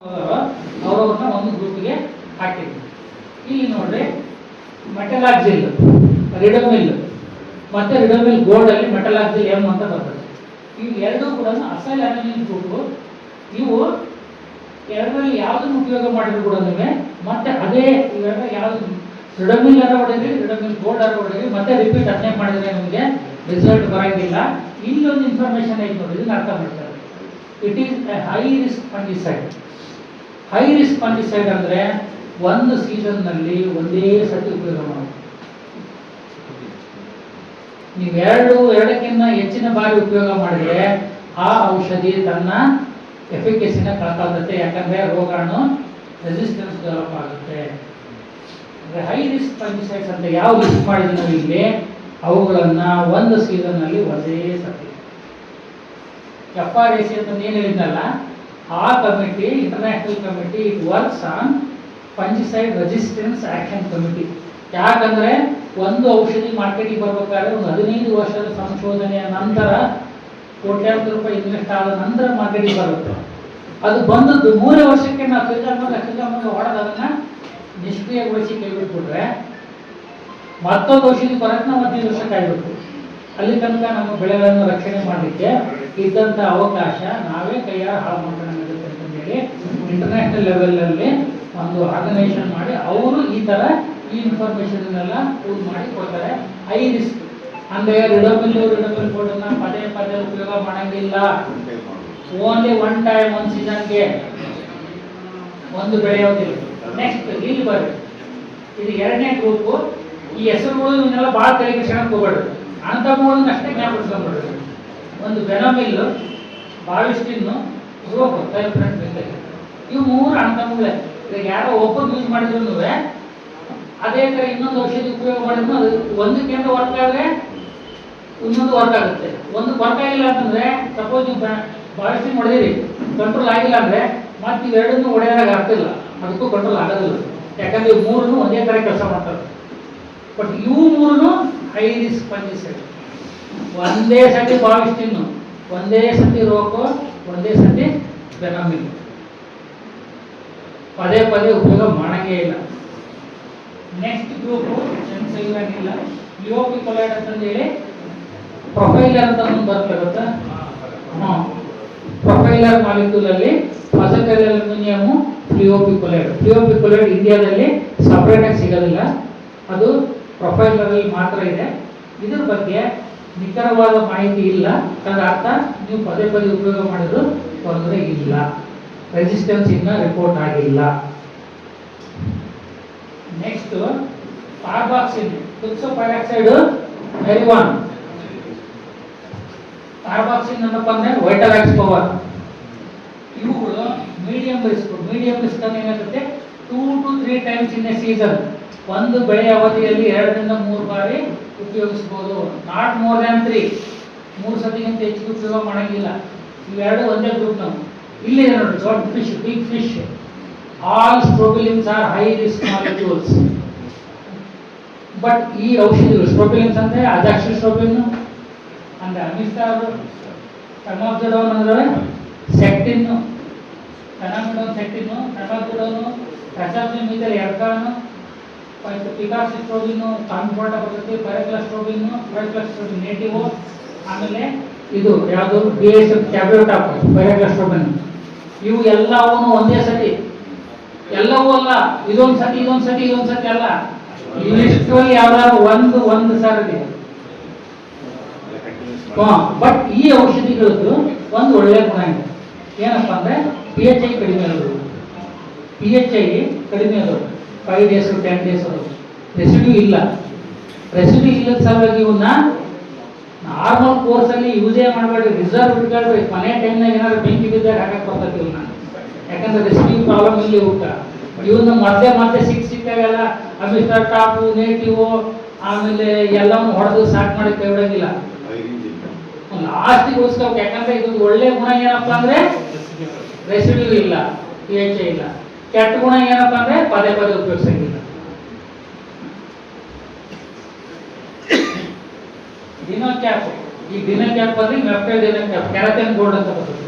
ಅವರವ್ರನ್ನ ಒಂದು ಗ್ರೂಪ್ಗೆ ಹಾಕಿದ್ವಿ ಇಲ್ಲಿ ನೋಡ್ರಿ ಮೆಟಲಾಕ್ಸಿಲ್ ರಿಡಮಿಲ್ ಮತ್ತೆ ರಿಡಮಿಲ್ ಗೋಲ್ಡ್ ಅಲ್ಲಿ ಮೆಟಲಾಕ್ಸಿಲ್ ಎಂ ಅಂತ ಬರ್ತದೆ. ಇವು ಎರಡೂ ಕೂಡ ಅಸೈಲ್ ಅನಿಲಿನ್ ಗ್ರೂಪ್ ಇವು ಎರಡರಲ್ಲಿ ಯಾವುದನ್ನು ಉಪಯೋಗ ಮಾಡಿದ್ರು ಕೂಡ ಮತ್ತೆ ಅದೇ ಇವೆರಡ ಯಾವ್ದು? ರಿಡಮಿಲ್ ಅರ ಹೊಡೆದ್ರಿ ರಿಡಮಿಲ್ ಗೋಲ್ಡ್ ಅರ ಹೊಡೆದ್ರಿ, ಮತ್ತೆ ರಿಪೀಟ್ ಅದನ್ನೇ ಮಾಡಿದ್ರೆ ನಿಮಗೆ ರಿಸಲ್ಟ್ ಬರಂಗಿಲ್ಲ. ಇಲ್ಲೊಂದು ಇನ್ಫಾರ್ಮೇಶನ್ ಐತೆ ನೋಡಿ ಇದನ್ನ ಅರ್ಥ ಮಾಡ್ತಾರೆ it is high risk fungicide high risk fungicide ಅಂದ್ರೆ ಒಂದು ಸೀಸನ್ನಲ್ಲಿ ಒಂದೇ ಸತಿ ಉಪಯೋಗ ಮಾಡೋದು ನೀವು ಎರಡು ಎರಡಕ್ಕಿಂತ ಹೆಚ್ಚಿನ ಬಾರಿ ಉಪಯೋಗ ಮಾಡಿದ್ರೆ ಆ ಔಷಧಿ ತನ್ನ ಎಫಿಕಸಿನ ಕಳ್ಕೊಳ್ಳುತ್ತೆ ಯಾಕಂದ್ರೆ ರೋಗಾಣು ರೆಸಿಸ್ಟೆನ್ಸ್ ಡೆವಲಪ್ ಆಗುತ್ತೆ. ಅಂದರೆ ಹೈ ರಿಸ್ಕ್ ಫಂಡಿಸೈಡ್ಸ್ ಅಂತ ಯಾವ ಲಿಸ್ಟ್ ಮಾಡಿದ್ರು ಇಲ್ಲಿ? ಅವುಗಳನ್ನು ಒಂದು ಸೀಸನ್ನಲ್ಲಿ ಒಂದೇ ಸತಿ ಎಫ್ ಆರ್ ಎ ಅಂತ ನೀನು ಹೇಳಿದ್ನಲ್ಲ, ಆ committee international committee it works on fungicide resistance action committee ಯಾಕಂದ್ರೆ ಒಂದು ಔಷಧಿ ಮಾರ್ಕೆಟಿಗೆ ಬರಬೇಕಾದ್ರೆ ಒಂದು ಹದಿನೈದು ವರ್ಷದ ಸಂಶೋಧನೆಯ ನಂತರ ಕೋಟ್ಯಾಂತರ ರೂಪಾಯಿ ಇನ್ವೆಸ್ಟ್ ಆದ ನಂತರ ಮಾರ್ಕೆಟಿಗೆ ಬರುತ್ತೆ. ಅದು ಬಂದದ್ದು ಮೂರೇ ವರ್ಷಕ್ಕೆ ನಾವು ಕೈಗಾಮಗ ಕೈಗಾಮಗ ಹೊಡೆದು ಅದನ್ನು ನಿಷ್ಕ್ರಿಯಗೊಳಿಸಿ ಕೈಬಿಟ್ಬಿಟ್ರೆ ಮತ್ತೊಂದು ಔಷಧಿ ಬರಕ್ಕೆ ನಾವು ಹದಿನೈದು ವರ್ಷ ಕಾಯ್ಬೇಕು ಅಲ್ಲಿ ತನಕ ನಮ್ಮ ಬೆಳೆಗಳನ್ನು ರಕ್ಷಣೆ ಮಾಡಲಿಕ್ಕೆ ಇದ್ದಂಥ ಅವಕಾಶ ನಾವೇ ಕೈಯಾರ ಹಾಳು ಮಾಡ್ಕೊಳ್ಳೋಂಗಿರುತ್ತೆ ಅಂತಂದೇಳಿ ಇಂಟರ್ನ್ಯಾಷನಲ್ ಲೆವೆಲಲ್ಲಿ ಒಂದು ಆರ್ಗನೈಸೇಷನ್ ಮಾಡಿ ಅವರು ಈ ಥರ ಈ ಇನ್ಫಾರ್ಮೇಷನ್ನೆಲ್ಲ ಯೂಸ್ ಮಾಡಿ ಕೊಡ್ತಾರೆ. ಐ ರಿಸ್ಕ್ ಅಂದ್ರೆ ರಿಡಬಲ್ ರಿಡಬಲ್ ಕೋಡನ್ನ ಪದೇ ಪದೇ ಉಪಯೋಗ ಮಾಡಂಗಿಲ್ಲ. ಓನ್ಲಿ ಒನ್ ಟೈಮ್ ಒಂದು ಸೀಸನ್ಗೆ ಒಂದು ಬೆಳೆಯೋದಿಲ್ಲ. ನೆಕ್ಸ್ಟ್ ಇಲ್ಲಿ ಬರ್ರಿ. ಇದು ಎರಡನೇ ಗ್ರೂಪು ಈ ಹೆಸರುಗಳು ಇವನ್ನೆಲ್ಲ ಭಾಳ ತಲೆ ಕ್ಷಣಕ್ಕೆ ಹೋಗ್ಬೇಡ್ರಿ ಅಂತಮೂಲನ್ನ ಅಷ್ಟೇ ಜ್ಞಾಪಿಸ್ಕೊಂಡ್ಬಿಡ್ರಿ ಒಂದು ಬೆನಮಿಲ್ ಬಾವಿಸ್ಟಿನ್ನು ರೋಗ ಫ್ರೆಂಡ್ ಬೇಕಾಗಿ. ಇವು ಮೂರು ಅಂತಮೂಲೆ ಈಗ ಯಾರೋ ಒಬ್ಬರು ಯೂಸ್ ಮಾಡಿದ್ರು ಅದೇ ಥರ ಇನ್ನೊಂದು ಔಷಧಿ ಉಪಯೋಗ ಮಾಡಿದ್ರು, ಅದು ಒಂದಕ್ಕಿಂತ ವರ್ಕ್ ಆದರೆ, ಇನ್ನೊಂದು ವರ್ಕ್ ಆಗುತ್ತೆ. ಒಂದು ವರ್ಕ್ ಆಗಿಲ್ಲ ಅಂತಂದ್ರೆ ಸಪೋಸ್ ನೀವು ಬಾವಿಸ್ಟಿನ್ ಹೊಡೆದಿರಿ ಕಂಟ್ರೋಲ್ ಆಗಿಲ್ಲ ಅಂದ್ರೆ, ಮತ್ತೆ ಇವೆರಡನ್ನೂ ಹೊಡೆಯೋದಾಗ ಆಗ್ತಿಲ್ಲ ಅದಕ್ಕೂ ಕಂಟ್ರೋಲ್ ಆಗೋದಿಲ್ಲ. ಯಾಕಂದ್ರೆ ಮೂರನ್ನು ಒಂದೇ ಥರ ಕೆಲಸ ಮಾಡ್ತಾರೆ. ಬಟ್ ಇವು ಮೂರನ್ನು ರಿಸ್ಕ್ ಫಂಜಿಸೈಡ್ ಒಂದೇ ಸತಿ ಬಾವಿಸ್ಟಿನ್ನು ಒಂದೇ ಸತಿ ರೋಗೋ, ಒಂದೇ ಸತಿ ಬೆನಾಮಿಲ್ ಪದೇ ಪದೇ ಉಪಯೋಗ ಮಾಡಂಗೇ ಇಲ್ಲ. ನೆಕ್ಸ್ಟ್ ಗ್ರೂಪು ಇಲ್ಲ ಲಿಯೋಪಿ ಕೊಲೈಡ್ ಅಂತಂದೇಳಿ ಪ್ರೊಫೈಲರ್ ಅಂತ ಒಂದು ಹಾಂ. ಪ್ರೊಫೈಲರ್ ಮಾಲಿಕ್ಯೂಲ್ ಅಲ್ಲಿ ಫಸಕಲ್ ಅಲ್ಯೂಮಿನಿಯಮು ಫ್ಲಿಯೋಪಿಕೊಲೈಡ್ ಫ್ಲಿಯೋಪಿಕೊಲೈಡ್ ಇಂಡಿಯಾದಲ್ಲಿ ಸಪ್ರೇಟ್ ಆಗಿ ಸಿಗೋದಿಲ್ಲ. ಅದು ಪ್ರೊಫೈಲರ್ ಅಲ್ಲಿ ಮಾತ್ರ ಇದೆ. ಇದ್ರ ಬಗ್ಗೆ ನಿಖರವಾದ ಮಾಹಿತಿ ಇಲ್ಲ. ಅದರ ಅರ್ಥ ನೀವು ಪದೇ ಪದೇ ಉಪಯೋಗ ಮಾಡಿದ್ರು ತೊಂದರೆ ಇಲ್ಲ. ರೆಸಿಸ್ಟೆನ್ಸ್ ಇನ್ನ ರಿಪೋರ್ಟ್ ಆಗಿಲ್ಲ. ನೆಕ್ಸ್ಟ್ ಕಾರ್ಬಾಕ್ಸಿನ್ ಫಿಕ್ಸ್ ಪೈರಾಕ್ಸೈಡ್ ಮೆರಿವಾನ್ ಕಾರ್ಬಾಕ್ಸಿನ್ ಏನಪ್ಪ ಅಂದ್ರೆ ವೈಟರಾಕ್ಸ್ ಪವರ್ ಇವುಗಳು ಮೀಡಿಯಂ ರಿಸ್ಕ್ ಮೀಡಿಯಂ ರಿಸ್ಕ್ ಅಂದ್ರೆ ಏನಾಗುತ್ತೆ? Two to three times in a season ಒಂದು ಬೆಳೆ ಅವಧಿಯಲ್ಲಿ ಎರಡರಿಂದ ಮೂರು ಬಾರಿ ಉಪಯೋಗಿಸಬಹುದು ನಾಟ್ ಮೋರ್ ದ್ಯಾನ್ ತ್ರೀ ಮೂರು ಸತಿಗಿಂತ ಹೆಚ್ಚಿಗೆ ಉಪಯೋಗ ಮಾಡಂಗಿಲ್ಲ. ಇವೆರಡು ಒಂದೇ ಗ್ರೂಪ್ ನಾವು ಇಲ್ಲಿ ನೋಡಿ ದೊಡ್ಡ fish big fish all strobilurins are high risk molecules but ಈ ಔಷಧಿಗಳು ಸ್ಟ್ರೋಬಿಲಿನ್ಸ್ ಅಂದ್ರೆ ಅಜಾಕ್ಷಿ ಸ್ಟ್ರೋಬಿನ್ ಅಂದ್ರೆ ಅಮಿಸ್ಟಾರ್ ಟಮಾಕ್ಸಿಡೋನ್ ಅಂದ್ರೆ ಸೆಕ್ಟಿನ್ ಟನಾಮಿಡೋನ್ ಸೆಕ್ಟಿನ್ ಟಮಾಕ್ಸಿಡೋನು ಟಚಾಮಿಮಿತಲ್ ಎರ್ಕಾನು ಪಿಕಾಸಿಸ್ಟ್ರೋಬಿನ್ ಕಾನ್ಫರ್ಟ್ ಬರ್ತೈತಿ ಪೈರಕ್ಲಾಸ್ಟ್ರೋಬಿನ್ ಪೈರಕ್ಲಾಸ್ಟ್ರೋಬಿನ್ ನೇಟಿವ್ ಆಮೇಲೆ ಇದು ಯಾವುದು? B S tablet of pyraclostrobin ಇವು ಎಲ್ಲವೂ ಒಂದೇ ಸತಿ. ಎಲ್ಲವೂ ಅಲ್ಲ. ಇದೊಂದು ಸತಿ ಇದೊಂದು ಸತಿ ಇದೊಂದು ಸತಿ ಅಲ್ಲ. ಇವಿಷ್ಟರಲ್ಲಿ ಯಾವ್ದಾದ್ರು ಒಂದು ಒಂದು ಸಾರಿ ಬಟ್ ಈ ಔಷಧಿಗಳದ್ದು ಒಂದು ಒಳ್ಳೆ ಗುಣ ಇದೆ. ಏನಪ್ಪಾ ಅಂದ್ರೆ ಪಿ ಎಚ್ ಐ ಕಡಿಮೆ ಇರೋದು. ಪಿ ಎಚ್ ಐ ಕಡಿಮೆ ಇರೋದು. Five days ten days residue ಇಲ್ಲ. ರೆಸಿಡ್ಯೂ ಇಲ್ಲದ ಸಲುವಾಗಿ ಇವನ್ನ ನಾರ್ಮಲ್ ಕೋರ್ಸ್ ಅಲ್ಲಿ ಯೂಸೇ ಮಾಡಬೇಡ್ರಿ ರಿಸರ್ವ್ ಇಟ್ಕೊಳ್ರಿ. ಮನೆ ಟೈಮ್ನಾಗ ಏನಾದ್ರು ಬೆಂಕಿ ಬಿದ್ದಾಗ ಹಾಕಕ್ ಬರ್ತೈತಿ ಇವನ್ನ ಯಾಕಂದ್ರೆ ರೆಸಿಡ್ಯೂ ಪ್ರಾಬ್ಲಮ್ ಇಲ್ಲಿ ಇವಕ್ಕ ಇವನ್ನ ಮತ್ತೆ ಮತ್ತೆ ಸಿಕ್ ಸಿಕ್ಕಾಗೆಲ್ಲ ಅಮಿಸ್ಟರ್ ಟಾಪು ನೇಟಿವು ಆಮೇಲೆ ಎಲ್ಲವನ್ನು ಹೊಡೆದು ಸಾಕ್ ಮಾಡಿ ಕೈ ಲಾಸ್ಟಿಗೆ ಉಳಿಸ್ಕೋಬೇಕು ಯಾಕಂದ್ರೆ ಇದು ಒಳ್ಳೆ ಗುಣ ಏನಪ್ಪಾ ಅಂದ್ರೆ ರೆಸಿಡ್ಯೂ ಇಲ್ಲ. ಪಿ ಎಚ್ ಇಲ್ಲ. ಕೆಟ್ಟ ಗುಣ ಏನಪ್ಪಾ ಅಂದ್ರೆ ಪದೇ ಪದೇ ಉಪಯೋಗಿಸಂಗಿಲ್ಲ ದಿನ ಕ್ಯಾಪ್ ಈ ದಿನ ಕ್ಯಾಪ್ ಅಂದ್ರೆ ಮೆಫ್ಟೈಲ್ ದಿನ ಕ್ಯಾಪ್ ಕೆರಟನ್ ಗೋಲ್ಡ್ ಅಂತ ಬರ್ತದೆ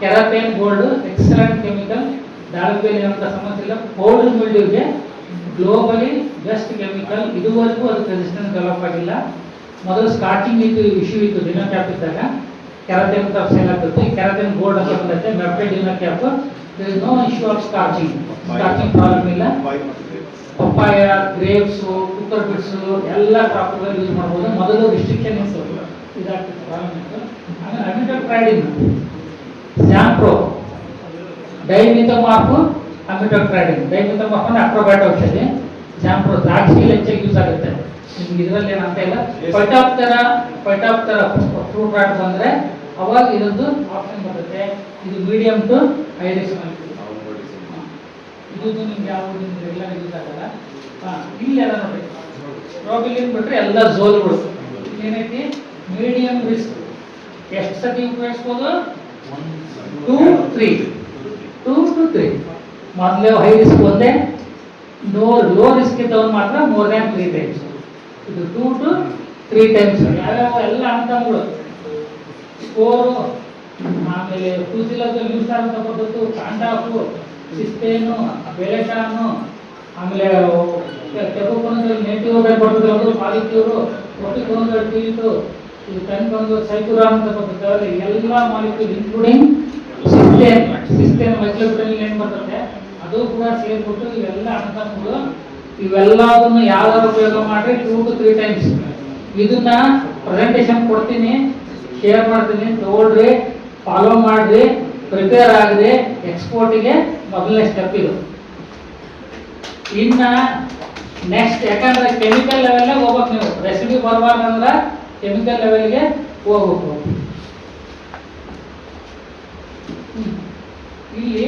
ಕೆರಟನ್ ಗೋಲ್ಡ್ ಎಕ್ಸಲೆಂಟ್ ಕೆಮಿಕಲ್ ದಾಳಿಂಬೆಯಲ್ಲಿ ಏನಂತ ಸಮಸ್ಯೆ ಇಲ್ಲ ಪೌಡರ್ ಮಿಲ್ಡ್ಯೂಗೆ ಗ್ಲೋಬಲಿ ಬೆಸ್ಟ್ ಕೆಮಿಕಲ್ ಇದುವರೆಗೂ ಅದಕ್ಕೆ ರೆಸಿಸ್ಟೆನ್ಸ್ ಡೆವಲಪ್ ಆಗಿಲ್ಲ ಮೊದಲು ಸ್ಟಾರ್ಟಿಂಗ್ ಇತ್ತು ಇಶ್ಯೂ ಇತ್ತು ಡಿನೋ ಕ್ಯಾಪ್ ಇದ್ದಾಗ ಕೆರಟಿನ್ ಅಂತ ಸೇಲ್ ಆಗ್ತಿತ್ತು ಈ ಕೆರಟಿನ್ ಬೋರ್ಡ್ ಅಂತ ಬಂದೈತೆ meptyldinocap no issue of starching starching. Problem ಇಲ್ಲ. ಪಪ್ಪಾಯ ಗ್ರೇಪ್ಸ್ ಕುಕ್ಕರ್ ಬಿಟ್ಸ್ ಎಲ್ಲ ಕ್ರಾಪ್ಗಳಲ್ಲಿ ಯೂಸ್ ಮಾಡ್ಬೋದು. ಮೊದಲು ರಿಸ್ಟ್ರಿಕ್ಷನ್ ಇತ್ತು. ಇದಾಗ್ತಿತ್ತು. ಪ್ರಾಬ್ಲಮ್ ಇತ್ತು. ಆಮೇಲೆ ಅಮಿಟಲ್ ಪ್ರೈಡಿನ್ ಸ್ಯಾಂಪ್ರೋ ಡೈಮಿಥಮಾರ್ಫ್ ಅಮಿಟಲ್ ಡೈಮಿತ ಡೈಮಿಥಮಾರ್ಫ್ ಅಂದ್ರೆ ಅಕ್ರೋಬ್ಯಾಟ್ ಔಷಧಿ. ಸ್ಯಾಂಪ್ರೋ ದ್ರಾಕ್ಷಿ ಹೆಚ್ಚಾಗಿ ಯೂಸ್ ಆಗುತ್ತೆ. ನಿಮ್ಗೆ ಇದರಲ್ಲಿ ಏನಂತ ಇಲ್ಲ. ಪೈಟಾಪ್ತರ ಪೈಟಾಪ್ತರ ಫ್ರೂಟ್ ರಾಟ್ ಬಂದ್ರೆ ಅವಾಗ ಇದೊಂದು ಆಪ್ಷನ್ ಬರುತ್ತೆ. ಇದು ಮೀಡಿಯಂ ಟು ಹೈ. ರಿಸ್ಕ್ ಇದು ನಿಮ್ಗೆ ಯಾವ ನಿಮ್ಗೆ ರೆಗ್ಯುಲರ್ ಯೂಸ್ ಆಗಲ್ಲ. ಹಾ ಇಲ್ಲಿ ಎಲ್ಲ ನೋಡಿ ಸ್ಟ್ರಾಬೆರಿನ್ ಬಿಟ್ರೆ ಎಲ್ಲ ಝೋಲ್ಗಳು ಏನೈತಿ? ಮೀಡಿಯಂ ರಿಸ್ಕ್ ಎಷ್ಟು ಸತಿ ಉಪಯೋಗಿಸ್ಬೋದು? Two three two to three ಮೊದಲೇ ಹೈ ರಿಸ್ಕ್ ಒಂದೇ. ಲೋ ಲೋ ರಿಸ್ಕ್ ಇದ್ದವನು ಮಾತ್ರ ಮೋರ್ ದ್ಯಾನ್ ತ್ರೀ ಟೈಮ್ಸ್ ಇದು ಟೂ ಟು ತ್ರೀ ಟೈಮ್ಸ್ ಯಾವ್ಯಾವ ಎಲ್ಲ ಅಂತಂಗಳು ಸ್ಕೋರು ಆಮೇಲೆ ಕೂಸಿಲದಲ್ಲಿ ಯೂಸ್ ಪದ್ಧತಿ ಕಾಂಡಾಫು ಸಿಸ್ಟೇನು ಬೆಳೆಶಾನು ಆಮೇಲೆ ಕೆಂಪು ನೇಟಿವ್ ಬರ್ತದೆ ಅದು ಪಾಲಿಕ್ಯೂರು ಒಟ್ಟು ಕೊನದಲ್ಲಿ ಟೀಟು ಈ ಬಂದು ಸೈಕುರಾ ಅಂತ ಅದರಲ್ಲಿ ಎಲ್ಲ ಮಾಲಿಕರು ಇನ್ಕ್ಲೂಡಿಂಗ್ ಸಿಸ್ಟೇನ್ ಸಿಸ್ಟೇನ್ ಮೈಕ್ರೋಬ್ರಲ್ ಏನು ಬರ್ತದೆ ಅದು ಕೂಡ ಸೇರ್ಬಿಟ್ಟು ಇವೆಲ್ಲ ಅನುಕಂಪಗಳು ಇವೆಲ್ಲವನ್ನು ಯಾವ್ದಾರು ಉಪಯೋಗ ಮಾಡ್ರಿ ಟೂ ಟು ತ್ರೀ ಟೈಮ್ಸ್ ಇದನ್ನ ಪ್ರೆಸೆಂಟೇಶನ್ ಕೊಡ್ತೀನಿ ಶೇರ್ ಮಾಡ್ತೀನಿ, ತಗೊಳ್ರಿ. ಫಾಲೋ ಮಾಡಿದ್ರೆ ಪ್ರಿಪೇರ್ ಆಗದೆ ಎಕ್ಸ್ಪೋರ್ಟಿಗೆ ಮೊದಲನೇ ಸ್ಟೆಪ್ ಇದು. ಇನ್ನ ನೆಕ್ಸ್ಟ್ ಯಾಕಂದ್ರೆ ಕೆಮಿಕಲ್ ಲೆವೆಲ್ ಹೋಗ್ಬೇಕು ನೀವು. ರೆಸಿಪಿ ಬರಬಾರ್ದು ಅಂದ್ರೆ ಕೆಮಿಕಲ್ ಲೆವೆಲ್ಗೆ ಹೋಗ್ಬೇಕು. ಇಲ್ಲಿ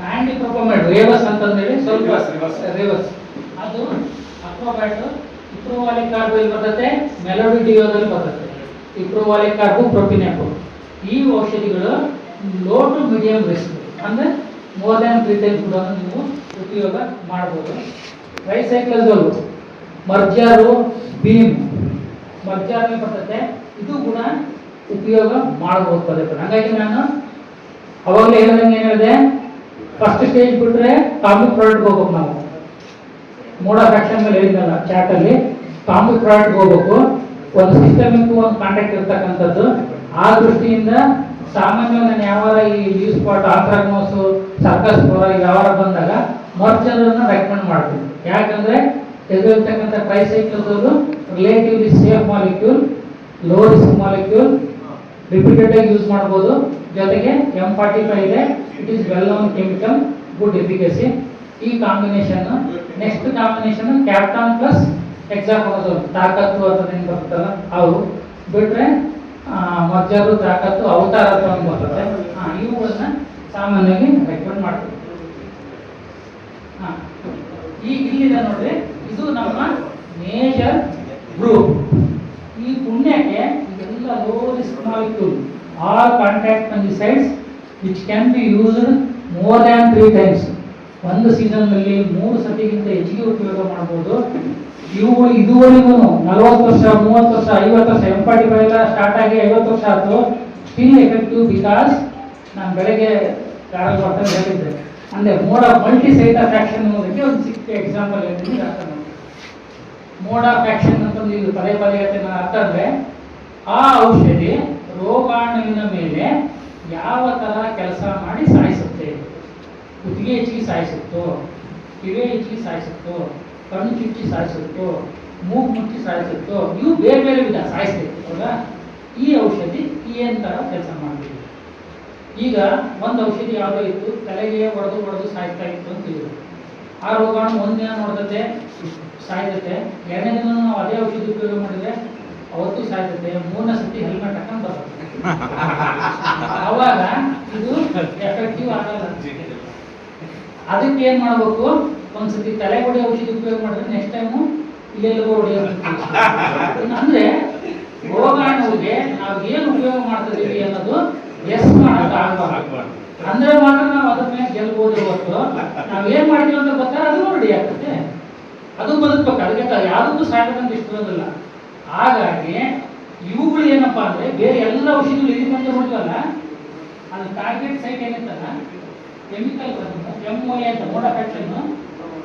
ಮ್ಯಾಂಡಿ ಮಾಡಿ ರೇವಸ್ ಅಂತಂದೇಳಿ ಸ್ವಲ್ಪ ರೇವಸ್, ಅದು ಅಕ್ರೋಬ್ಯಾಟ್ ಇಪ್ರೋವಾಲಿಕ್ ಕಾರ್ಬೋ ಇಲ್ಲಿ ಬರ್ತದೆ ಮೆಲೋಡಿ ಡಿಯೋದಲ್ಲಿ ಬರ್ತದೆ ಇಪ್ರೋವಾಲಿಕ್ ಕಾರ್ಬು ಪ್ರೊಪಿನ್ಯಾಕು ಈ ಔಷಧಿಗಳು ಲೋ ಟು ಮೀಡಿಯಂ ರಿಸ್ಕ್ ಅಂದ್ರೆ ಮೋರ್ ದ್ಯಾನ್ ತ್ರೀ ಟೈಮ್ ಕೂಡ ನೀವು ಉಪಯೋಗ ಮಾಡ್ಬೋದು. ರೈಸೈಕಲ್ಗಳು ಮರ್ಜಾರು ಬೀಮ್ ಮರ್ಜಾರು ಬರ್ತದೆ ಇದು ಕೂಡ ಉಪಯೋಗ ಮಾಡ್ಬೋದು ಪದೇ ಹಾಗಾಗಿ ನಾನು ಅವಾಗಲೇ ಹೇಳಿದಂಗೆ ಏನಿದೆ ಫಸ್ಟ್ ಸ್ಟೇಜ್ ಬಿಟ್ರೆ ಕಾಮಿಕ್ ಪ್ರಾಡಕ್ಟ್ ಹೋಗ್ಬೇಕು ನಾವು. ಮೋಡ ಫ್ಯಾಕ್ಷನ್ ಮೇಲೆ ಹೇಳಿದ್ನಲ್ಲ ಚಾಟ್ ಅಲ್ಲಿ. ಕಾಮಿಕ್ ಪ್ರಾಡಕ್ಟ್ ಹೋಗ್ಬೇಕು. ಒಂದು ಸಿಸ್ಟಮಿಕ್ ಒಂದು ಕಾಂಟ್ಯಾಕ್ಟ್ ಇರ್ತಕ್ಕಂಥದ್ದು. ಆ ದೃಷ್ಟಿಯಿಂದ ಸಾಮಾನ್ಯವಾಗಿ ನಾನು ಯಾವಾಗ ಈ ವ್ಯೂ ಸ್ಪಾಟ್ ಆಂಥ್ರಾಗ್ನೋಸ್ ಸರ್ಕಸ್ ಯಾವಾಗ ಬಂದಾಗ ಮರ್ಚರ್ ಅನ್ನ ರೆಕಮೆಂಡ್ ಮಾಡ್ತೀವಿ. ಯಾಕಂದ್ರೆ ತೆಗೆದಿರ್ತಕ್ಕಂಥ tricyclazole relatively safe molecule low risk molecule repeated ಆಗಿ ಯೂಸ್ ಮಾಡ್ಬೋದು. ಜೊತೆಗೆ ಎಂ ಫಾರ್ಟಿ ಫೈವ್ ಇದೆ. It is well known chemical good efficacy ಈ combination next combination captan plus exam ತಾಕತ್ತು ಅಂತ ಬರ್ತಲ್ಲ ಅವು ಬಿಟ್ರೆ ಮಜ್ಜರು ತಾಕತ್ತು ಅವತಾರ ಅಂತ ಆ, ಇವುಗಳನ್ನ ಸಾಮಾನ್ಯವಾಗಿ ರೆಕಮೆಂಡ್ ಮಾಡ್ತೀವಿ. ಹಾ. ಈಗ ಇಲ್ಲಿದೆ ನೋಡ್ರಿ ಇದು ನಮ್ಮ ಮೇಜರ್ ಗ್ರೂಪ್ ಈ ಪುಣ್ಯಕ್ಕೆ ಇದೆಲ್ಲ low risk molecule all contact fungicides which can be used more than three times ಒಂದು ಸೀಸನ್ನಲ್ಲಿ ಮೂರು ಸತಿಗಿಂತ ಹೆಚ್ಚಿಗೆ ಉಪಯೋಗ ಮಾಡಬಹುದು ಇವುಗಳು ಇದುವರೆಗೂ ನಲವತ್ತು ವರ್ಷ, ಮೂವತ್ತು ವರ್ಷ, ಐವತ್ತು ವರ್ಷ ಎಂಪಾಟಿ ಎಲ್ಲ ಸ್ಟಾರ್ಟ್ ಆಗಿ ಐವತ್ತು ವರ್ಷ ಆಯ್ತು. ಸ್ಟಿಲ್ ಎಫೆಕ್ಟಿವ್ ಬಿಕಾಸ್ ನಾನು ಬೆಳಗ್ಗೆ ಕಾರಲ್ಲಿ ಬರ್ತಾ ಹೇಳಿದ್ದೆ. ಅಂದರೆ ಮೋಡ ಮಲ್ಟಿ ಸೈಟ್ ಆಫ್ ಅನ್ನೋದಕ್ಕೆ ಒಂದು ಚಿಕ್ಕ ಎಕ್ಸಾಂಪಲ್ ಹೇಳ್ತೀನಿ ಅರ್ಥ ಮಾಡಿ ಮೋಡ್ ಆಫ್ ಆಕ್ಷನ್ ಅಂತ ಇದು ಪದೇ ಪದೇ ಹೇಳ್ತೀನಿ, ನಾನು ಅರ್ಥ ಅಂದರೆ ಆ ಔಷಧಿ ರೋಗಾಣುವಿನ ಮೇಲೆ ಯಾವ ತರ ಕೆಲಸ ಮಾಡಿ ಸಾಯಿಸುತ್ತೆ? ಕುತ್ತಿಗೆ ಹೆಚ್ಚಿಗೆ ಸಾಯಿಸುತ್ತೋ, ಕಿವಿ ಹೆಚ್ಚಿಗೆ ಸಾಯಿಸುತ್ತೋ? ಕಣ್ಣು ಚುಚ್ಚಿ ಸಾಯಿಸುತ್ತೋ ಮೂಗು ಮುಚ್ಚಿ ಸಾಯಿಸುತ್ತೋ ಇವು ಬೇರೆ ಬೇರೆ ವಿಧ ಸಾಯಿಸ್ಬೇಕು. ಹೌದಾ ಈ ಔಷಧಿ ಏನು ಥರ ಕೆಲಸ ಮಾಡಬೇಕು. ಈಗ ಒಂದು ಔಷಧಿ ಯಾವುದೋ ಇತ್ತು, ತಲೆಗೆ ಹೊಡೆದು ಹೊಡೆದು ಸಾಯ್ತಾ ಇತ್ತು ಅಂತ ಇದ್ರು ಆ ರೋಗಾಣು ಒಂದಿನ ನೋಡ್ತತೆ ಸಾಯ್ತತೆ. ಎರಡನೇ ದಿನ ನಾವು ಅದೇ ಔಷಧಿ ಉಪಯೋಗ ಮಾಡಿದ್ರೆ ಅವತ್ತು ಸಾಯ್ತತೆ. ಮೂರನೇ ಸತಿ ಹೆಲ್ಮೆಟ್ ಹಾಕೊಂಡು ಬರ್ತದೆ. ಅವಾಗ ಇದು ಎಫೆಕ್ಟಿವ್ ಆಗಲ್ಲ ಅದಕ್ಕೆ ಏನ್ ಮಾಡ್ಬೇಕು? ಒಂದ್ಸತಿ ತಲೆ ಹೊಡೆ ಔಷಧಿ ಉಪಯೋಗ ಮಾಡಿದ್ರೆ ನೆಕ್ಸ್ಟ್ ಟೈಮು ಇಲ್ಲೆಲ್ಲ ಹೊಡೆ ಅಂದ್ರೆ ರೋಗಾಣುವಿಗೆ ನಾವು ಏನು ಉಪಯೋಗ ಮಾಡ್ತಿದೀವಿ ಅನ್ನೋದು ಎಸ್ ಮಾಡಕ್ ಆಗ್ಬಾರ್ದು. ಅಂದ್ರೆ ಮಾತ್ರ ನಾವು ಅದ್ರ ಮೇಲೆ ಗೆಲ್ಬೋದು ಹೊತ್ತು ನಾವ್ ಏನ್ ಮಾಡ್ತೀವಿ ಅಂತ ಗೊತ್ತಾ ಅದು ರೆಡಿ ಆಗ್ತದೆ. ಅದು ಬದುಕ್ಬೇಕು. ಅದಕ್ಕೆ ತ- ಸಾಕಂತ ಇಷ್ಟೋದಿಲ್ಲ ಹಾಗಾಗಿ ಇವುಗಳು ಏನಪ್ಪಾ ಅಂದ್ರೆ ಬೇರೆ ಎಲ್ಲ ಔಷಧಿಗಳು ಇದಕ್ಕೆ ಬಂದು ನೋಡಿದ್ವಲ್ಲ? ಅದು ಟಾರ್ಗೆಟ್ ಸೈಟ್ ಏನಿತ್ತಲ್ಲ? ಕೆಮಿಕಲ್ ಎಂ ಕೆಮ್ಮು ಎ ಅಂತ mode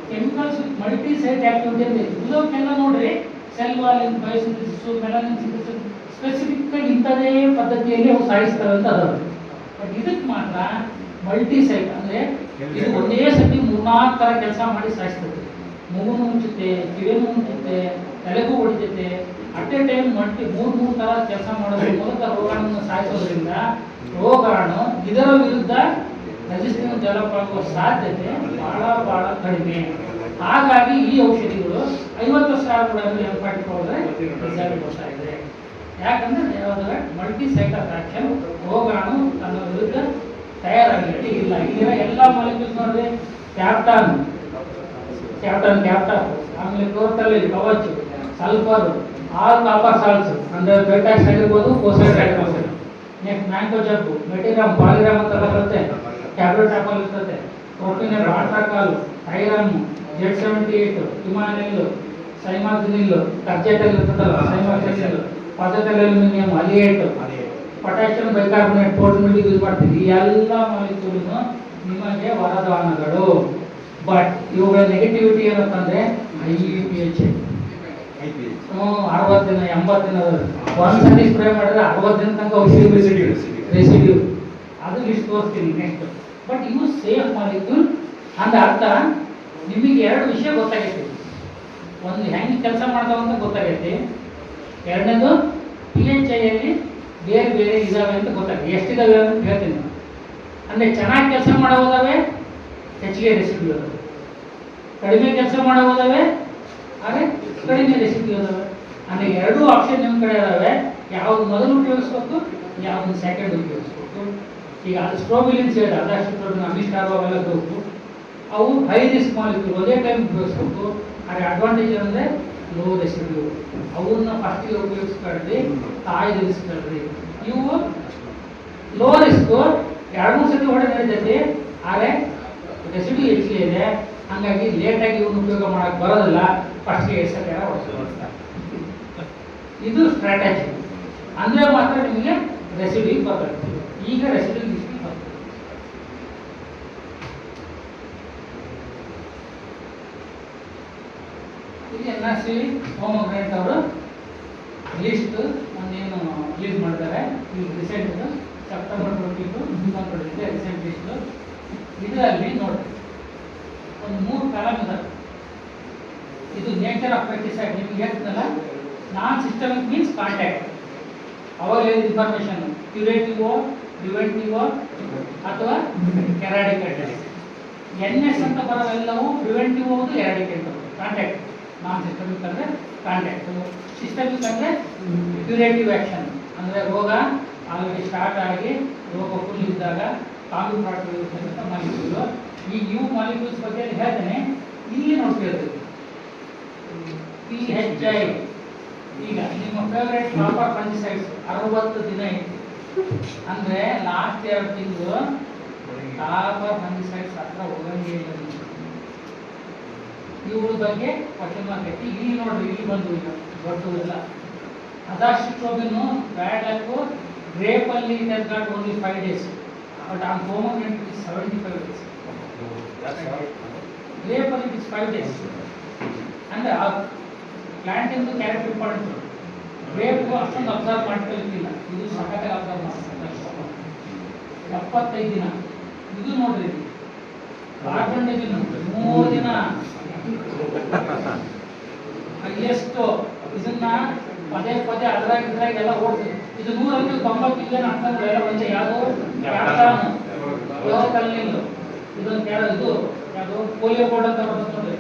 chemicals multi site activity ಅಂತ ಇದೆ. ಇದಕ್ಕೆಲ್ಲ ನೋಡ್ರಿ cell wall biosynthesis melanin synthesis specific ಆಗಿ ಇಂಥದೇ ಪದ್ಧತಿಯಲ್ಲಿ ಅವು ಸಾಯಿಸ್ತವೆ ಅಂತ ಅದರ ಬಟ್ ಇದಕ್ಕೆ ಮಾತ್ರ ಮಲ್ಟಿ ಸೈಟ್ ಅಂದ್ರೆ ಇದು ಒಂದೇ ಸತಿ ಮೂರ್ನಾಲ್ಕು ತರ ಕೆಲಸ ಮಾಡಿ ಸಾಯಿಸ್ತದೆ. ಮೂಗು ಮುಂಚುತ್ತೆ ಕಿವಿ ಮುಂಚುತ್ತೆ ತಲೆಗೂ ಹೊಡಿತೈತೆ. ಅಟ್ ಎ ಟೈಮ್ ಮಲ್ಟಿ ಮೂರು ಮೂರು ತರ ಕೆಲಸ ಮಾಡೋದ್ರ ಮೂಲಕ ರೋಗಾಣುವನ್ನು ಸಾಯಿಸೋದ್ರಿಂದ ರೋಗಾಣು ಇದರ ವಿರುದ್ಧ ರೆಸಿಸ್ಟೆನ್ಸ್ ಡೆವಲಪ್ ಸಾಧ್ಯತೆ ಬಹಳ ಬಹಳ ಕಡಿಮೆ. ಹಾಗಾಗಿ ಈ ಔಷಧಿಗಳು ಐವತ್ತು ಸಾವಿರಗಳಲ್ಲಿ ಆದ್ಮೇಲೆ ಏರ್ಪಡಿಸಿಕೊಂಡ್ರೆ ರಿಸಲ್ಟ್ ಕೊಡ್ತಾ ಇದೆ. ಯಾಕಂದ್ರೆ ಯಾವ್ದು ಮಲ್ಟಿ ಸೈಕಲ್ ಆಕ್ಷನ್ ರೋಗಾಣು ತನ್ನ ವಿರುದ್ಧ ತಯಾರಾಗಲಿಕ್ಕೆ ಇಲ್ಲ, ಇಲ್ಲಿರೋ ಎಲ್ಲ ಮಾಲಿಕ್ಯೂಲ್ಸ್ ನೋಡಿದ್ರೆ ಕ್ಯಾಪ್ಟಾನ್. Captan captan. ಆಮೇಲೆ totally Kavach sulphur all copper salts ಅಂದ್ರೆ ಬೆಟಾಕ್ಸ್ ಆಗಿರ್ಬೋದು ಕೋಸೈಡ್ ಆಗಿರ್ಬೋದು ನೆಕ್ಸ್ಟ್ ಮ್ಯಾಂಗೋ ಜಬ್ಬು ಮೆಟಿರಾಮ್ ಪಾಲಿರಾಮ್ ಅಂತ ಬರುತ್ತೆ. ಟ್ಯಾಬ್ಲೆಟ್ ಹಾಕಲ್ ಇರ್ತದೆ. ಪ್ರೊಪಿನಲ್ ಆಟ್ರಾಕಾಲ್ ಥೈರಾಮ್ ಜೆಡ್ ಸೆವೆಂಟಿ ಏಟ್ ಹಿಮಾನಿಲ್ ಸೈಮಾಕ್ಸಿನಿಲ್ ಕರ್ಜೆಟಲ್ ಇರ್ತದಲ್ಲ ಸೈಮಾಜಿನಿಲ್ ಪಾಜೆಟಲ್ ಅಲ್ಯೂಮಿನಿಯಂ, ಅಲಿಯೇಟ್. ಪೊಟ್ಯಾಷಿಯಂ, ಬೈಕಾರ್ಬೊನೇಟ್ ಪೋರ್ಟ್ಮಿಲ್ ಯೂಸ್ ಮಾಡ್ತೀವಿ. ಈ ಎಲ್ಲ ಮಾಲಿಕ್ಯೂಲ್ನು ನಿಮಗೆ ವರದಾನಗಳು. ಬಟ್ ಇವುಗಳ ನೆಗೆಟಿವಿಟಿ ಏನಂತಂದ್ರೆ ಐ ಪಿ ಎಚ್. ಅರವತ್ತು ದಿನ, ಎಂಬತ್ತು ದಿನ ಒಂದ್ಸತಿ ಸ್ಪ್ರೇ ಮಾಡಿದ್ರೆ ಅರವತ್ತು ದಿನ ತನಕ ಔಷಧಿ ರೆಸಿಡ್ಯೂ. ಅದು ಲಿಸ್ಟ್ ತೋರಿಸ್ತೀನಿ ನೆಕ್ಸ್ಟ್ ಬಟ್ ಇವು ಸೇಫ್ ಮಾಡಿದ್ದು ಅಂದ ಅರ್ಥ ನಿಮಗೆ ಎರಡು ವಿಷಯ ಗೊತ್ತಾಗೈತಿ. ಒಂದು ಹೆಂಗೆ ಕೆಲಸ ಮಾಡ್ತಾವ ಅಂತ ಗೊತ್ತಾಗೈತಿ. ಎರಡನೇದು ಪಿ ಎಚ್ ಐಯಲ್ಲಿ ಬೇರೆ ಬೇರೆ ಇದಾವೆ ಅಂತ ಗೊತ್ತಾಗುತ್ತೆ ಎಷ್ಟಿದಾವೆ ಅಂತ ಹೇಳ್ತೀನಿ ಅಂದ್ರೆ ಚೆನ್ನಾಗಿ ಕೆಲಸ ಮಾಡೋದಾವೆ ಹೆಚ್ಚಿಗೆ ರೆಸಿಪಿ ಅದಾವೆ ಕಡಿಮೆ ಕೆಲಸ ಮಾಡೋದಾವೆ ಆದರೆ ಕಡಿಮೆ ರೆಸಿಪಿ ಅದಾವೆ ಅಂದ್ರೆ ಎರಡೂ ಆಪ್ಷನ್ ನಿಮ್ಮ ಕಡೆ ಇದಾವೆ. ಯಾವ್ದು ಮೊದಲು ಉಪಯೋಗಿಸ್ಬೇಕು, ಯಾವ್ದು ಸೆಕೆಂಡ್ ಉಪಯೋಗಿಸ್ಬೇಕು. ಈಗ ಸ್ಟ್ರೋಬಿಲಿನ್ಸ್ ಹೇಳಿದ ಅದಾಸ್ಟ್ರೋಬಿನ್ ಅಮಿಸ್ಟಾರ್ ಅವೆಲ್ಲ ಗ್ರೂಪು ಅವು ಹೈ ರಿಸ್ಕ್ ಮಾಲಿಕ್ಯೂಲ್ ಒಂದೇ ಟೈಮ್ ಉಪಯೋಗಿಸ್ಬೇಕು. ಆದರೆ ಅಡ್ವಾಂಟೇಜ್ ಅಂದರೆ ಲೋ ರೆಸಿಡ್ಯೂ ಅವನ್ನ ಫಸ್ಟಿಗೆ ಉಪಯೋಗಿಸ್ಕೊಳ್ರಿ ತಾಯಿ ಇರಿಸ್ಕೊಳ್ರಿ ಇವು ಲೋ ರಿಸ್ಕ್ ಎರಡು ಮೂರು ಸತಿ ಹೊಡೆ ನಡೀತೈತಿ ಆದರೆ ರೆಸಿಡ್ಯೂ ಹೆಚ್ಚಿಗೆ ಇದೆ. ಹಂಗಾಗಿ ಲೇಟಾಗಿ ಇವನ್ನ ಉಪಯೋಗ ಮಾಡಕ್ಕೆ ಬರೋದಿಲ್ಲ. ಫಸ್ಟ್ಗೆ ಎಷ್ಟು ಸತಿ ಇದು ಸ್ಟ್ರಾಟಜಿ ಅಂದ್ರೆ ಮಾತ್ರ ನಿಮಗೆ ರೆಸಿಡ್ಯೂ ಬರ್ತದೆ ಈಗ ರೆಸಿಡ್ಯೂ ಇಲ್ಲಿ ಸಿ ಅವರು ಲಿಸ್ಟ್ ಒಂದೇನು ರಿಲೀಸ್ ಮಾಡ್ತಾರೆ. ಈಗ ರಿಸೆಂಟ್ ಸೆಪ್ಟೆಂಬರ್ ಟ್ವೆಂಟಿ ಟು ಇದೆ ರಿಸೆಂಟ್ ಲಿಸ್ಟು ಇದರಲ್ಲಿ ನೋಡಿ ಒಂದು ಮೂರು ಕಾಲಮ್ ಇದೆ ಇದು ನೇಚರ್ ಆಫ್ ಪೆಸ್ಟಿಸೈಡ್ ನಿಮ್ಗೆ ಹೇಳ್ತದಲ್ಲ ನಾನ್ ಸಿಸ್ಟಮಿಕ್ ಮೀನ್ಸ್ ಕಾಂಟ್ಯಾಕ್ಟ್ ಅವಾಗ ಇನ್ಫಾರ್ಮೇಶನ್ ಕ್ಯೂರೇಟಿವೋ ಪ್ರಿವೆಂಟಿವೋ ಅಥವಾ ಕೆರಾಡಿಕಲ್ ಎನ್ ಎಸ್ ಅಂತ ಬರೋವೆಲ್ಲವೂ ಪ್ರಿವೆಂಟಿವ್ ಹೌದು ಎರಾಡಿಕೇಟ್ ಹೌದು ಕಾಂಟ್ಯಾಕ್ಟ್ ನಾನ್ ಸಿಸ್ಟಮಿಕ್ ಅಂದರೆ ಕಾಂಟ್ಯಾಕ್ಟ್ ಸಿಸ್ಟಮಿಕ್ ಅಂದರೆ ಕ್ಯೂರೇಟಿವ್ ಆ್ಯಕ್ಷನ್ ಅಂದರೆ ರೋಗ ಆಲ್ರೆಡಿ ಸ್ಟಾರ್ಟ್ ಆಗಿ ರೋಗ ಫುಲ್ ಇದ್ದಾಗ ಪ್ರಾಟ್ ಇರ್ತಕ್ಕಂಥ ಮಾಲಿಕ್ಯೂಲು ಈ ಯು ಮಾಲಿಕ್ಯೂಲ್ಸ್ ಬಗ್ಗೆ ಹೇಳ್ತೇನೆ. ಇಲ್ಲಿ ನೋಡ್ತಿರ್ತೀವಿ ಪಿ ಹೆಚ್ ಐ ಈಗ ನಿಮ್ಮ ಫೇವ್ರೇಟ್ ಪ್ರಾಪರ್ ಫಂಜಿಸೈಡ್ಸ್ ಅರವತ್ತು ದಿನ ಐತಿ ಅಂದ್ರೆ ಲಾಸ್ಟ್ ಎರಡು ತಿಂಗಳು ಪ್ರಾಪರ್ ಫಂಜಿಸೈಡ್ಸ್ ಹತ್ರ ಹೋಗಂಗೆ ಇಲ್ಲ. ಇವುಗಳ ಬಗ್ಗೆ ಕ್ವಶನ್ ಮಾರ್ಕ್ ಇಲ್ಲಿ ನೋಡ್ರಿ, ಇಲ್ಲಿ ಬಂದು ಈಗ ದೊಡ್ಡದಿಲ್ಲ ಅದಾಸ್ಟ್ರೋಬಿನ್ ಬ್ಯಾಡ್ ಲಕ್ಕು ಗ್ರೇಪ್ ಅಲ್ಲಿ only five days but on pomegranate is seventy five days grape ಅಲ್ಲಿ ಇಟ್ ಇಸ್ ಫೈವ್ ಡೇಸ್ ಅಂದ್ರೆ ಆ ಪ್ಲಾಂಟ್ ಇಂದು ಕ್ಯಾರೆಕ್ಟರ್ ಇಂಪಾರ್ಟೆಂಟ್ ಗ್ರೇಪ್ ಅಷ್ಟೊಂದು ಅಬ್ಸರ್ವ್ ಮಾಡ್ಕೊಳ್ಳಿಕ್ಕಿಲ್ಲ ಇದು ಸಖತ್ತಾಗಿ ಅಬ್ಸರ್ವ್ ಮಾಡ್ತಾರೆ. ಎಪ್ಪತ್ತೈದು ದಿನ. ಇದು ನೋಡ್ರಿ. ಕಾರ್ಬನ್ ಮೂರು ದಿನ. ಎಷ್ಟು? ಇದನ್ನ ಪದೇ ಪದೇ ಅದ್ರಾಗ ಇದ್ರಾಗ ಎಲ್ಲ ಓಡ್ತೀವಿ ಇದು ನೂರಲ್ಲಿ ತೊಂಬತ್ತು ಮಿಲಿಯನ್ ಅಂತಂದ್ರೆ ಎಲ್ಲ ಒಂದೇ ಯಾವುದು ಕಲ್ಲಿಂದ ಇದೊಂದು ಕೇಳೋದು ಯಾವುದು ಪೋಲಿಯೋ ಬೋರ್ಡ್ ಅಂತ ಬರ್ತದೆ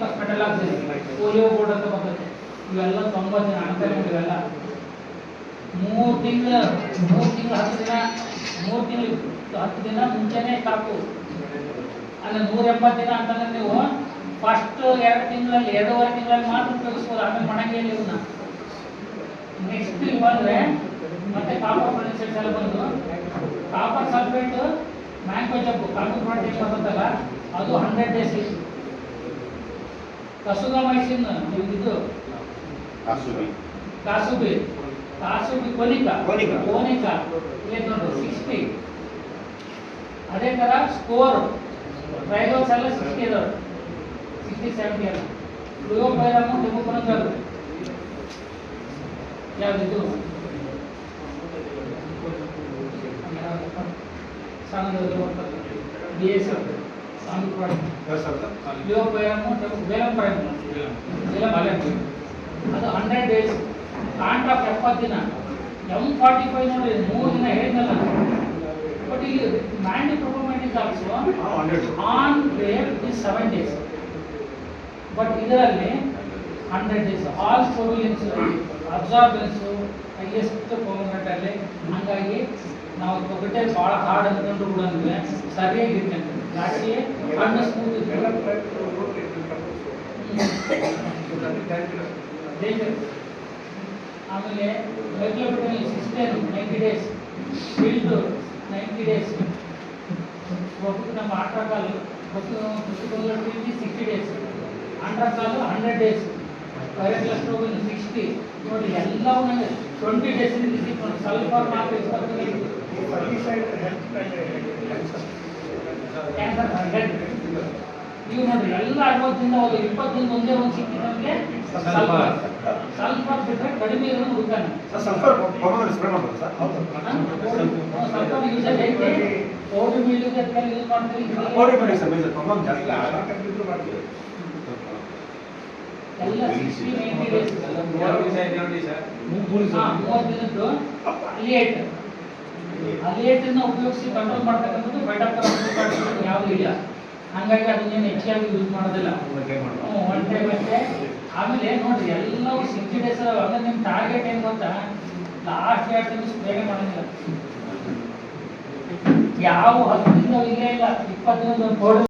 ಫಸ್ಟ್ ಮೆಟಲ್ ಆಗ್ತದೆ ಪೋಲಿಯೋ ಬೋರ್ಡ್ ಅಂತ ಬರ್ತದೆ ಇವೆಲ್ಲ ತೊಂಬತ್ತು ದಿನ ಅಂತ ಇವೆಲ್ಲ. ಮೂರು ತಿಂಗಳು ಮೂರು ತಿಂಗಳು ಹತ್ತು ದಿನ, ಮೂರು ತಿಂಗಳು, ಹತ್ತು ದಿನ ಮುಂಚೆನೆ ಸಾಕು. ಅಂದ್ರೆ ನೂರ ಎಂಬತ್ತು ದಿನ ಅಂತಂದ್ರೆ ನೀವು ಫಸ್ಟ್ ಎರಡು ತಿಂಗಳಲ್ಲಿ ಎರಡೂವರೆ ತಿಂಗಳಲ್ಲಿ ಮಾತ್ರ ಉಪಯೋಗಿಸ್ಬೋದು ಆಮೇಲೆ ಮಣಂಗಿಲ್ಲ ಇವನ್ನ ನೆಕ್ಸ್ಟ್ ಬಂದ್ರೆ ಮತ್ತೆ ಕಾಪರ್ ಪ್ರೊಡಕ್ಷನ್ಸ್ ಎಲ್ಲ ಬಂದು ಕಾಪರ್ ಸಲ್ಫೇಟ್ ಮ್ಯಾಂಗೋ ಜಬ್ಬು ಕಾಪರ್ ಪ್ರೊಡಕ್ಷನ್ ಬರ್ತದಲ್ಲ ಅದು ಹಂಡ್ರೆಡ್ ಡೇಸ್ ಕಸುಗಮೈಸಿನ್ ಇದು? ಕಾಸುಬಿ. ಕಾಸುಬಿ. ಕೊನಿಕ. ಕೊನಿಕ. ಕೋನಿಕಾ. ಇಲ್ಲಿ ನೋಡಿ ಸಿಕ್ಸ್ಟಿ ಅದೇ ತರ ಸ್ಕೋರ್ ಟ್ರೈಗೋಸ್ ಎಲ್ಲ ಸಿಕ್ಸ್ಟಿ ಇದಾವೆ. ಸಿಕ್ಸ್ಟಿ ಸೆವೆಂಟಿ ಅಲ್ಲ ಫ್ಲೂಯೋಪೈರಮು ಡೆಮೋಕೊನಜಲ್ ಯಾವ್ದಿದು ಸಣ್ಣದು ಬಿ ಎಸ್ ಎಫ್ ಸಣ್ಣ product fluopyram Velum prime Velum ಅಲೆ ಅದು ಹಂಡ್ರೆಡ್ ಡೇಸ್ ಕಾಂಟ್ರಾಕ್ಟ್ ಎಪ್ಪತ್ತು ದಿನ ಎಂ ಫಾರ್ಟಿ ಫೈವ್ ನೋಡಿ ಮೂರು ದಿನ ಹೇಳಿದ್ನಲ್ಲ ಬಟ್ ಇಲ್ಲಿ mandipropamid is also on rate is seven days but ಇದರಲ್ಲಿ ಹಂಡ್ರೆಡ್ ಡೇಸ್ ಆಲ್ ಸ್ಟೋಬಿಲಿನ್ಸ್ ಅಬ್ಸಾರ್ಬೆನ್ಸು ಹೈಯೆಸ್ಟ್ ಪರ್ಮನೆಂಟ್ ಅಲ್ಲಿ. ಹಂಗಾಗಿ ನಾವು ತೊಗಟೆ ಭಾಳ ಹಾರ್ಡ್ ಅಂದ್ಕೊಂಡು ಕೂಡ ಸರಿಯಾಗಿ ಇಟ್ಕೊಂಡ್ರೆ ಜಾಸ್ತಿ ಹಣ್ಣು ಸ್ಮೂತ್ ಆಮೇಲೆ regulatory system ninety days field ninety days ಒಬ್ಬ ನಮ್ಮ ಕಾಲು ಮತ್ತು ಸಿಕ್ಸ್ಟಿ ಡೇಸ್ ಆಂಡ್ರಕಾಲು ಹಂಡ್ರೆಡ್ ಡೇಸ್ ಪೈರಕ್ಲಸ್ಟ್ರೋವಿನ್ ಸಿಕ್ಸ್ಟಿ ನೋಡಿ ಎಲ್ಲವೂ ನನಗೆ ಟ್ವೆಂಟಿ ಡೇಸ್ ಸಲ್ಫರ್ ಮಾತ್ರ ನೀವು ಕ್ಯಾನ್ಸರ್ ಹಂಡ್ರೆಡ್ ಇವು ನೋಡ್ರಿ ಎಲ್ಲ ಅರವತ್ತಿಂದ ಒಂದು ಇಪ್ಪತ್ತಿಂದ ಒಂದೇ ಒಂದು ಸಿಕ್ಕಿ ನಮಗೆ ಸಲ್ಫರ್ ಸಲ್ಫರ್ ಬಿಟ್ಟರೆ ಕಡಿಮೆ ಇರೋದು ಹುಡುಕಾನೆ ಸಲ್ಫರ್ ಯೂಸ್ ಐತೆ ಪೌಡರ್ ಯೂಸ್ ಮಾಡ್ತೀವಿ. ಮಾಡಿ ಸರ್ ಜಾಸ್ತಿ ಎಲ್ಲ ಮೂವತ್ತು ದಿನದ್ದು ಉಪಯೋಗಿಸಿ ಕಂಟ್ರೋಲ್ ಮಾಡ್ತಕ್ಕಂಥದ್ದು ಬೆಟರ್ ಯಾವುದೂ ಇಲ್ಲ ಹಂಗಾಗಿ ಅದನ್ನೇನು ಹೆಚ್ಚಾಗಿ ಯೂಸ್ ಮಾಡೋದಿಲ್ಲ ಒನ್ ಟೈಮ್ ಅಷ್ಟೇ ಆಮೇಲೆ ನೋಡ್ರಿ ಎಲ್ಲವೂ ಡೇಸ್ ಅಂದ್ರೆ ನಿಮ್ಮ ಟಾರ್ಗೆಟ್ ಏನು ಗೊತ್ತಾ ಲಾಸ್ಟ್ ಎರಡು ತಿಂಗಳು ಬೇಗ ಮಾಡೋದಿಲ್ಲ ಯಾವ ಹತ್ತು ದಿನ ಇಲ್ಲೇ ಇಲ್ಲ ಇಪ್ಪತ್ತು ದಿನದ